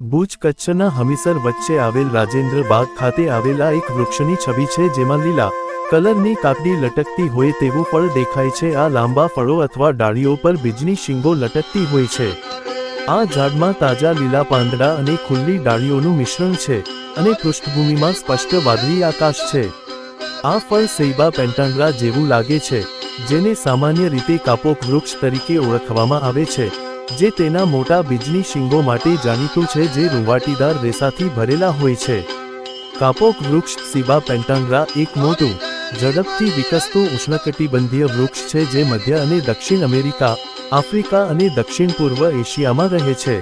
ભુજ કચ્છના હમીસર વચ્ચે આવેલ રાજેન્દ્ર બાગ ખાતે આવેલા એક વૃક્ષની છબી છે જેમાં લીલા કલરની કાકડી લટકતી હોય તેવું ફળ દેખાય છે. આ લાંબા ફળો અથવા ડાળીઓ પર બીજની શીંગો લટકતી હોય છે. આ ઝાડમાં તાજા લીલા પાંદડા અને ખુલ્લી ડાળીઓનું મિશ્રણ છે અને પૃષ્ઠભૂમિમાં સ્પષ્ટ વાદળી આકાશ છે. આ ફળ સૈબા પેન્ટાન્ડ્રા જેવું લાગે છે, જેને સામાન્ય રીતે કાપોક વૃક્ષ તરીકે ઓળખવામાં આવે છે. જે તેના મોટા બીજની શીંગો માટે જાણીતું છે જે રૂંવાટીદાર રેસાથી ભરેલા હોય છે. કાપોક વૃક્ષ સિબા પેન્ટાન્ગ્રા એક મોટું, ઝડપથી વિકસતું ઉષ્ણકટિબંધીય વૃક્ષ છે જે મધ્ય અને દક્ષિણ અમેરિકા, આફ્રિકા અને દક્ષિણ પૂર્વ એશિયામાં રહે છે.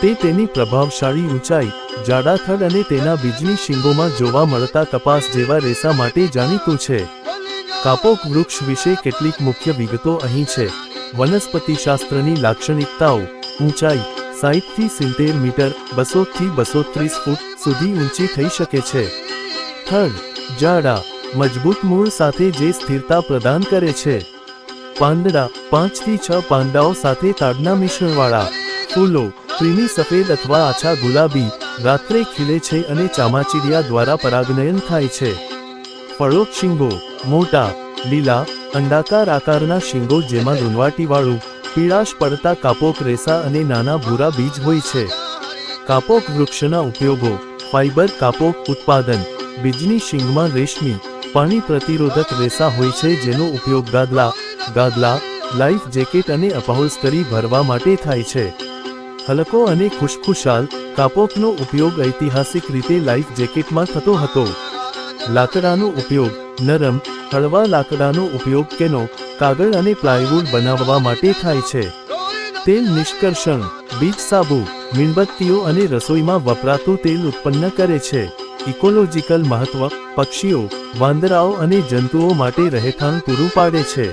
તે તેની પ્રભાવશાળી ઊંચાઈ જાડાથડ અને તેના બીજની શીંગોમાં જોવા મળતા કપાસ જેવા રેસા માટે જાણીતું છે. કાપોક વૃક્ષ વિશે કેટલીક મુખ્ય વિગતો અહીં છે. વનસ્પતિશાસ્ત્રની લાક્ષણિકતાઓ. ઊંચાઈ, સાહીઠથી સિત્તેર મીટર, બસોથી બસો ત્રીસ ફૂટ સુધી ઊંચી થઈ શકે છે. થડ, જાડા, મજબૂત મૂળ સાથે જે સ્થિરતા પ્રદાન કરે છે. પાંદડા, પાંચથી છ પાંદડાઓ સાથે તાડના મિશ્રણવાળા. ફૂલો ક્રીમી સફેદ અથવા આછા ગુલાબી, રાત્રે ખીલે છે અને ચામાચીડિયા દ્વારા પરાગનયન થાય છે. ફળો, શીંગો, મોટા, લીલા અંડાકાર આકારના શીંગો જેમાં રૂંવાટીવાળું પીળાશ પડતા કાપોક રેસા અને નાના ભૂરા બીજ હોય છે. કાપોક વૃક્ષના ઉપયોગો, ફાઇબર કાપોક ઉત્પાદન, બીજની શીંગમાં રેશમી, પાણી પ્રતિરોધક રેસા હોય છે જેનો ઉપયોગ ગાદલા ગાદલા લાઈફ જેકેટ અને અપહોલ્સ્ટરી ભરવા માટે થાય છે. હલકો અને ખુશખુશાલ કાપોકનો ઉપયોગ ઐતિહાસિક રીતે લાઈફ જેકેટમાં થતો હતો. લાકડાનો ઉપયોગ નરમ, હળવા લાકડાનો ઉપયોગ કેનો કાગળ અને પ્લાયવુડ બનાવવા માટે થાય છે. તેલ નિષ્કર્ષણ, બીજ સાબુ, મીણબત્તીઓ અને રસોઈમાં વપરાતું તેલ ઉત્પન્ન કરે છે. ઇકોલોજીકલ મહત્વ, પક્ષીઓ, વાંદરાઓ અને જંતુઓ માટે રહેઠાણ પૂરું પાડે છે.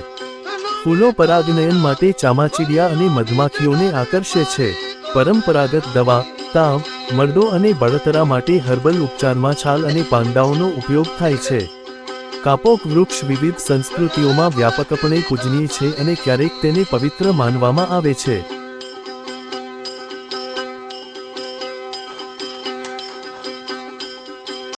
ફૂલો પરાગનયન માટે ચામાચીડિયા અને મધમાખીઓને આકર્ષે છે. પરંપરાગત દવા, તાવ, મરડો અને બળતરા માટે હર્બલ ઉપચારમાં છાલ અને પાંદાઓનો ઉપયોગ થાય છે. કાપોક વૃક્ષ વિવિધ સંસ્કૃતિઓમાં વ્યાપકપણે પૂજનીય છે અને ક્યારેક તેને પવિત્ર માનવામાં આવે છે.